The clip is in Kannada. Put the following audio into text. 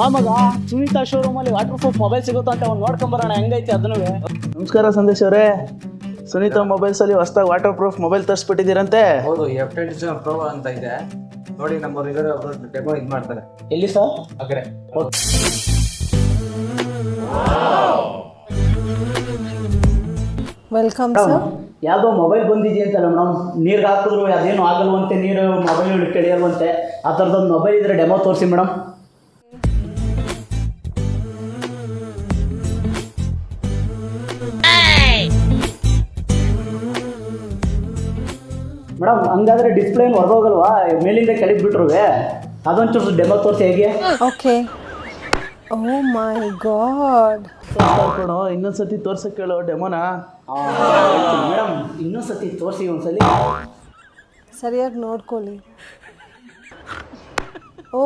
ಬಾ ಮಗ ಸುನೀತಾ ಶೋರೂಮಲ್ಲಿ ವಾಟರ್ ಪ್ರೂಫ್ ಮೊಬೈಲ್ ಸಿಗುತ್ತಾ ಅಂತ ಅವ್ನು ನೋಡ್ಕೊಂಬರೋಣ ಹೆಂಗೈತೆ ಅದನ್ನು. ನಮಸ್ಕಾರ ಸಂದೇಶ್ ಅವರೇ ಸುನೀತಾ ಮೊಬೈಲ್ಸಲ್ಲಿ ಹೊಸ್ದಾಗಿ ವಾಟರ್ ಪ್ರೂಫ್ ಮೊಬೈಲ್ ತರಿಸ್ಬಿಟ್ಟಿದ್ದೀರಂತೆ? ಹೌದು ಎಫ್ ಪ್ರೋ ಅಂತ ಇದೆ. ನೋಡಿ ನಮ್ಮ ಇದರ ಡೆಮೋ ಇದು ಮಾಡ್ತಾರೆ. ಎಲ್ಲಿ ಸರ್? ಆ ಕಡೆ ವೆಲ್ಕಮ್ ಸರ್ ಯಾವುದೋ ಮೊಬೈಲ್ ಬಂದಿದೆಯಂತಲ್ಲ ಮೇಡಮ್ ನೀರಿಗೆ ಹಾಕಿದ್ರು ಅದೇನು ಆಗಲ್ವಂತೆ ನೀರು ಮೊಬೈಲ್ ಕೆಳಿಯಲ್ವಂತೆ ಆ ಥರದೊಂದು ಮೊಬೈಲ್ ಇದ್ರೆ ಡೆಮೋ ತೋರಿಸಿ ಮೇಡಮ್ ಮೇಡಮ್ ಹಂಗಾದ್ರೆ ಡಿಸ್ಪ್ಲೇ ಏನು ಹೊರಗೋಗಲ್ವಾ? ಮೇಲಿಂದ ಕೆಳಗೆ ಬಿಟ್ರುವೆ. ಅದೊಂಚೂರು ಡೆಮೋ ತೋರಿಸಿ ಹೇಗೆ? ಓಕೆ ಓ ಮೈ ಗಾಡ್ ಕೊಡು ಇನ್ನೊಂದ್ಸತಿ ತೋರ್ಸಕ್ಕೆ ಕೇಳೋ ಡೆಮೋನ ಮೇಡಮ್ ಇನ್ನೊಂದ್ಸತಿ ತೋರಿಸಿ ಒಂದ್ಸಲಿ. ಸರಿಯಾಗಿ ನೋಡ್ಕೊಳ್ಳಿ. ಓ.